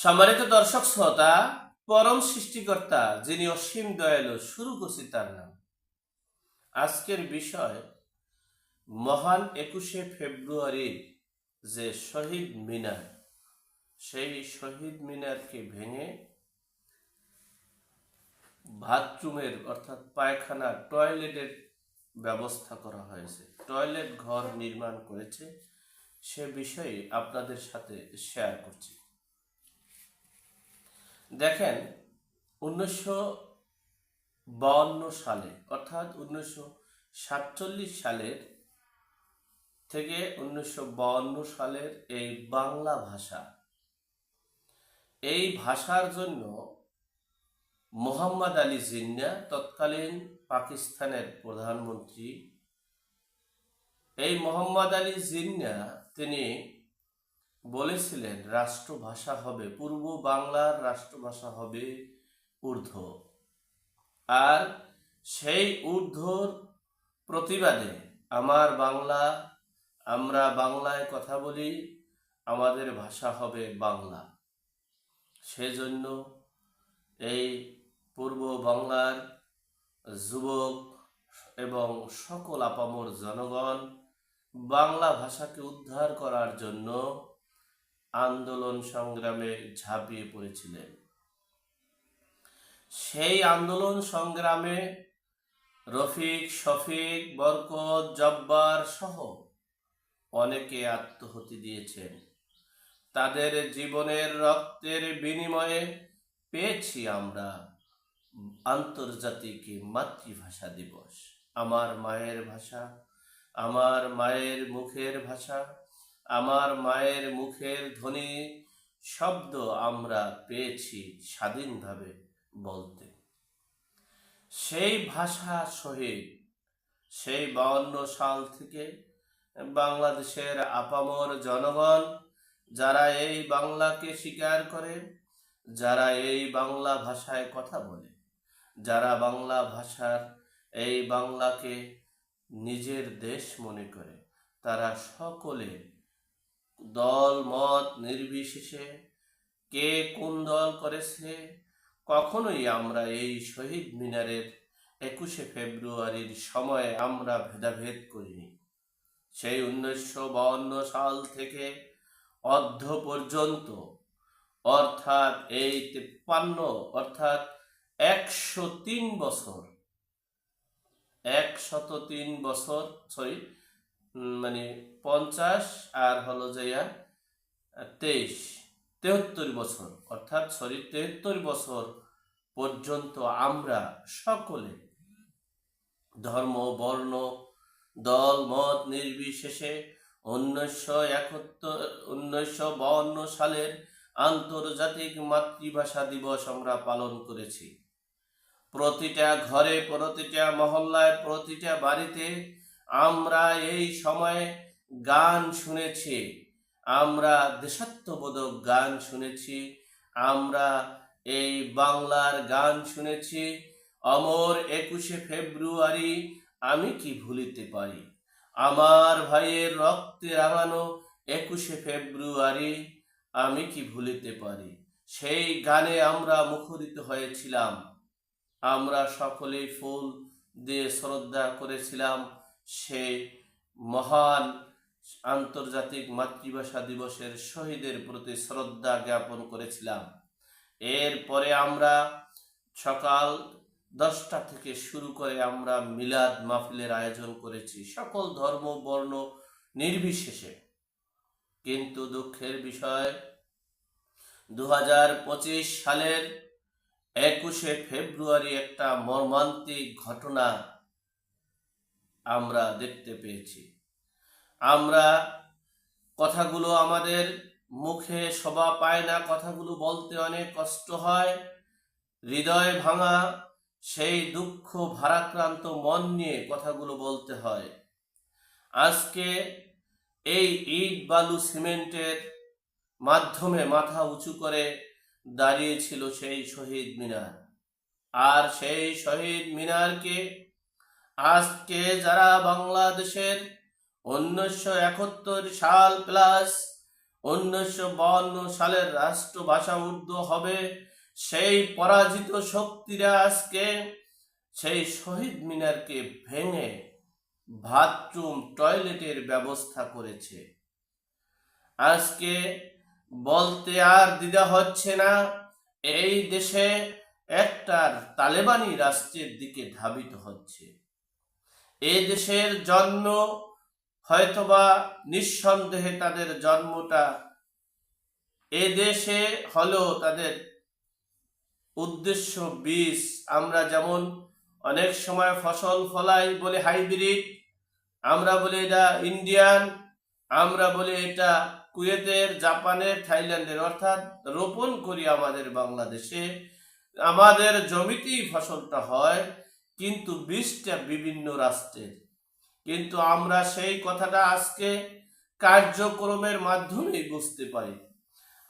সম্মানিত দর্শক শ্রোতা, পরম সৃষ্টিকর্তা যিনি অসীম দয়ালু শুরু করছি তার নাম। আজকের বিষয়, মহান একুশে ফেব্রুয়ারির যে শহীদ মিনার, সেই শহীদ মিনারকে ভেঙে বাথরুমের অর্থাৎ পায়খানা, টয়লেটের ব্যবস্থা করা হয়েছে। টয়লেট ঘর নির্মাণ করেছে, সে বিষয়ে আপনাদের সাথে শেয়ার করছি। দেখেন, উনিশশো বাউন্ন সালে, অর্থাৎ উনিশশো সাতচল্লিশ সালের থেকে উনিশশো বাউন্ন সালের এই বাংলা ভাষা, এই ভাষার জন্য মোহাম্মদ আলী জিন্না তৎকালীন পাকিস্তানের প্রধানমন্ত্রী। এই মোহাম্মদ আলী জিন্না, তিনি বলেছিলেন, রাষ্ট্রভাষা হবে পূর্ব বাংলার রাষ্ট্রভাষা হবে উর্দু আর সেই উর্দুর প্রতিবাদে আমার বাংলা, আমরা বাংলায় কথা বলি, আমাদের ভাষা হবে বাংলা। সেজন্য এই পূর্ব বাংলার যুবক এবং সকল আপামর জনগণ বাংলা ভাষাকে উদ্ধার করার জন্য আন্দোলন সংগ্রামে ঝাঁপিয়ে পড়েছিলেন। সেই আন্দোলন সংগ্রামে রফিক, শফিক, বরকত, জব্বার সহ অনেকে আত্মহতি দিয়েছেন। তাদের জীবনের রক্তের বিনিময়ে পেয়েছি আমরা আন্তর্জাতিক মাতৃভাষা দিবস। আমার মায়ের ভাষা, আমার মায়ের মুখের ভাষা আমার মায়ের মুখের ধ্বনি শব্দ আমরা পেয়েছি স্বাধীনভাবে বলতে। সেই ভাষা সহিত, সেই বাউন্ন সাল থেকে বাংলাদেশের আপামর জনগণ, যারা এই বাংলাকে স্বীকার করে, যারা এই বাংলা ভাষায় কথা বলে, যারা বাংলা ভাষার এই বাংলাকে নিজের দেশ মনে করে, তারা সকলে দল মত নির্বিশেষে কে কোন দল করেছে? কখনোই আমরা এই শহীদ মিনারের একুশে ফেব্রুয়ারির সময়ে আমরা ভেদাভেদ করিনি। সেই উনিশশো বাউন্ন সাল থেকে অর্ধ পর্যন্ত, অর্থাৎ এই তিপ্পান্ন, অর্থাৎ একশো তিন বছর, একশত তিন বছর সরি মানে পঞ্চাশ আর হলো যাইয়া তেইশ। তেহত্তর বছর, অর্থাৎ সরি তেহত্তর বছর পর্যন্ত আমরা সকলে ধর্ম, বর্ণ, দল, মত নির্বিশেষে উনিশশো একাত্তর, উনিশশো বাউন্ন সালের আন্তর্জাতিক মাতৃভাষা দিবস আমরা পালন করেছি। প্রতিটা ঘরে, প্রতিটা মহল্লায়, প্রতিটা বাড়িতে আমরা এই সময়ে গান শুনেছি, আমরা দেশাত্মবোধক গান শুনেছি, আমরা এই বাংলার গান শুনেছি। অমর একুশে ফেব্রুয়ারি, আমি কি ভুলিতে পারি? আমার ভাইয়ের রক্তে রাঙানো একুশে ফেব্রুয়ারি, আমি কি ভুলিতে পারি? সেই গানে আমরা মুখরিত হয়েছিলাম। আমরা সকলেই ফুল দিয়ে শ্রদ্ধা করেছিলাম। সেই মহান আন্তর্জাতিক মাতৃভাষা দিবসের শহীদের প্রতি শ্রদ্ধা জ্ঞাপন করেছিলাম। এরপরে আমরা সকাল দশটা থেকে শুরু করে আমরা মিলাদ মাহফিলের আয়োজন করেছি সকল ধর্ম, বর্ণ নির্বিশেষে। কিন্তু দুঃখের বিষয় দু হাজার পঁচিশ সালের একুশে ফেব্রুয়ারি একটা মর্মান্তিক ঘটনা আমরা দেখতে পেয়েছি। আমরা কথাগুলো আমাদের মুখে শোভা পায় না, কথাগুলো বলতে অনেক কষ্ট হয়। হৃদয় ভাঙা সেই দুঃখ, ভারাক্রান্ত মন নিয়ে কথাগুলো বলতে হয়। আজকে এই ইট বালু সিমেন্টের মাধ্যমে মাথা উঁচু করে দাঁড়িয়েছিল সেই শহীদ মিনার। আর সেই শহীদ মিনারকে আজকে যারা বাংলাদেশের উনিশশো একাত্তর সাল প্লাস উনিশশো বাউন্ন সালের রাষ্ট্রভাষা উর্দু হবে। সেই পরাজিত শক্তিরা আজকে সেই শহীদ মিনারকে ভেঙে বাথরুম, টয়লেটের ব্যবস্থা করেছে। আজকে বলতে আর দ্বিধা হচ্ছে না, এই দেশে একটা তালেবানি রাষ্ট্রের দিকে ধাবিত হচ্ছে। এই দেশের জন্ম হয়তোবা নিঃসন্দেহে তাদের জন্মটা এ দেশে হলো তাদের উদ্দেশ্য বীজ। আমরা যেমন অনেক সময় ফসল ফলাই বলে হাইব্রিড, আমরা বলি এটা ইন্ডিয়ান, আমরা বলি এটা কুয়েতের, জাপানের, থাইল্যান্ডের। অর্থাৎ রোপণ করি আমাদের বাংলাদেশে। আমাদের জমিতেই ফসলটা হয়, কিন্তু বীজটা বিভিন্ন রাষ্ট্রের। কিন্তু আমরা সেই কথাটা আজকে কার্যক্রমের মাধ্যমেই বুঝতে পারি।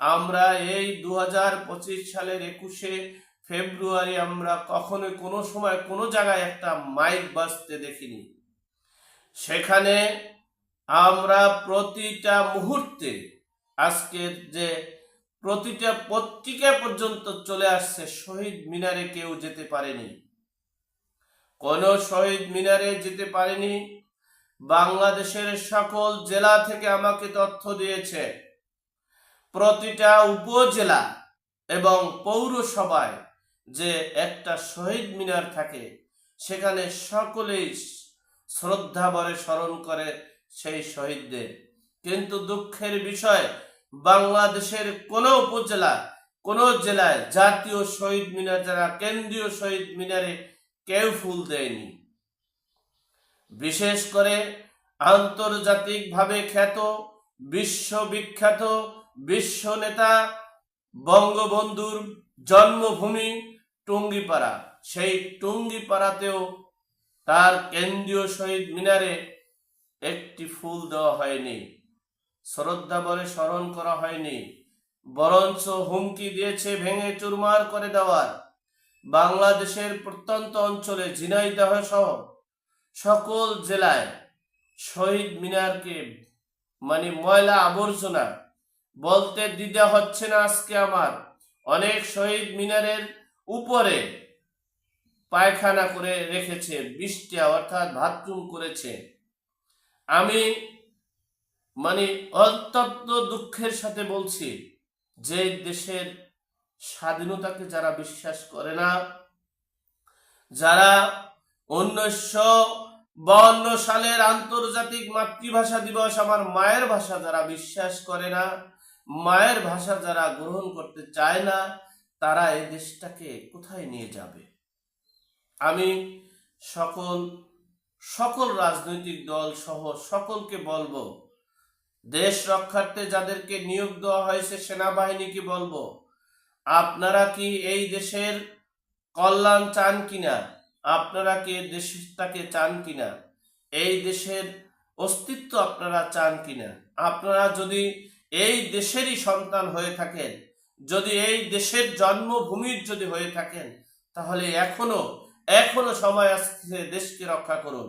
আমরা এই দু হাজার পঁচিশ সালের একুশে ফেব্রুয়ারি আমরা কখনো কোনো সময় কোনো জায়গায় একটা মাইক বাজতে দেখিনি। সেখানে আমরা প্রতিটা মুহূর্তে আজকের যে প্রতিটা পত্রিকা পর্যন্ত চলে আসছে, শহীদ মিনারে কেউ যেতে পারেনি। কোন শহীদ মিনারে যেতে পারেনি বাংলাদেশের সকল জেলা থেকে আমাকে তথ্য দিয়েছে। প্রতিটা উপজেলা এবং পৌরসভায় যে একটা শহীদ মিনার থাকে, সেখানে সকলেই শ্রদ্ধা ভরে স্মরণ করে সেই শহীদদের। কিন্তু দুঃখের বিষয়, বাংলাদেশের কোন উপজেলা, কোন জেলায় জাতীয় শহীদ মিনার, যারা কেন্দ্রীয় শহীদ মিনারে কেউ ফুল দেয়নি। বিশেষ করে আন্তর্জাতিকভাবে খ্যাত, বিশ্ববিখ্যাত বিশ্ব নেতা বঙ্গবন্ধুর জন্মভূমি টুঙ্গিপাড়া। সেই টুঙ্গিপাড়াতেও তার কেন্দ্রীয় শহীদ মিনারে একটি ফুল দেওয়া হয়নি। শ্রদ্ধা বলে স্মরণ করা হয়নি। বরঞ্চ হুমকি দিয়েছে, ভেঙে চুরমার করে দেওয়ার। বাংলাদেশের প্রত্যন্ত অঞ্চলে ঝিনাইদহ সহ সকল জেলায় শহীদ মিনারকে মানে ময়লা আবর্জনা বলতে দ্বিধা হচ্ছে না আজকে আমার। অনেক শহীদ মিনারের উপরে পায়খানা করে রেখেছে বৃষ্টিয়া অর্থাৎ বাথরুম করেছে। আমি মানে অত্যন্ত দুঃখের সাথে বলছি যে দেশের স্বাধীনতাকে যারা বিশ্বাস করে না, যারা উনিশশো বাউন্ন সালের আন্তর্জাতিক মাতৃভাষা দিবস আমার মায়ের ভাষা যারা বিশ্বাস করে না, মায়ের ভাষা যারা গ্রহণ করতে চায় না, তারা এই দেশটাকে কোথায় নিয়ে যাবে? আমি সকল সকল রাজনৈতিক দল সহ সকলকে বলব, দেশ রক্ষার্থে যাদেরকে নিয়োগ দেওয়া হয়েছে সেনাবাহিনীকে বলব, আপনারা কি এই দেশের কল্যাণ চান কিনা? আপনারা কি দেশটাকে চান কিনা? এই দেশের অস্তিত্ব আপনারা চান কিনা? আপনারা যদি এই দেশেরই সন্তান হয়ে থাকেন, যদি এই দেশের জন্মভূমির যদি হয়ে থাকেন, তাহলে এখনও এখনও সময় আসছে দেশকে রক্ষা করুন।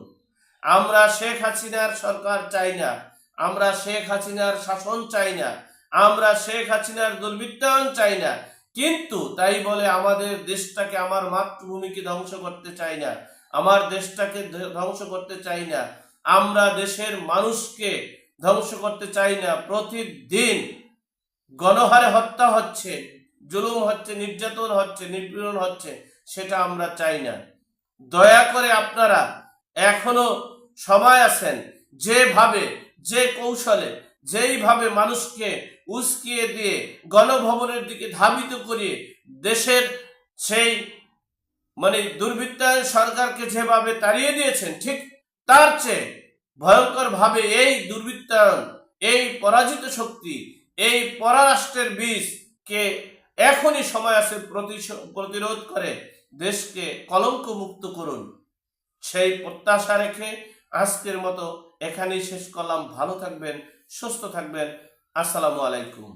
আমরা শেখ হাসিনার সরকার চাই না, আমরা শেখ হাসিনার শাসন চাই না, আমরা শেখ হাসিনার দুর্বৃত্তায়ন চাই না কিন্তু তাই বলে আমাদের দেশটাকে আমার মাতৃভূমিকে ধ্বংস করতে চাই না। আমার দেশটাকে ধ্বংস করতে চাই না। আমরা দেশের মানুষকে ধ্বংস করতে চাই না। প্রতিদিন গণহারে হত্যা হচ্ছে, জুলুম হচ্ছে, নির্যাতন হচ্ছে, নিপীড়ন হচ্ছে, সেটা আমরা চাই না। দয়া করে আপনারা এখনও সময় আছেন, যেভাবে, যে কৌশলে, যেইভাবে মানুষকে উস্কিয়ে দিয়ে গণভবনের দিকে ধাবিত করিয়ে দেশের সেই মানে দুর্বৃত্তায়ন সরকারকে যেভাবে তাড়িয়ে দিয়েছেন, ঠিক তার চেয়ে ভয়ঙ্কর ভাবে এই দুর্বৃত্তায়ন, এই পরাজিত শক্তি, এই পররাষ্ট্রের বীজকে এখনই সময় প্রতিশ- প্রতিরোধ করে দেশকে কলঙ্ক মুক্ত করুন। সেই প্রত্যাশা রেখে আজকের মতো এখানেই শেষ করলাম। ভালো থাকবেন, সুস্থ থাকবেন। আসসালামু আলাইকুম।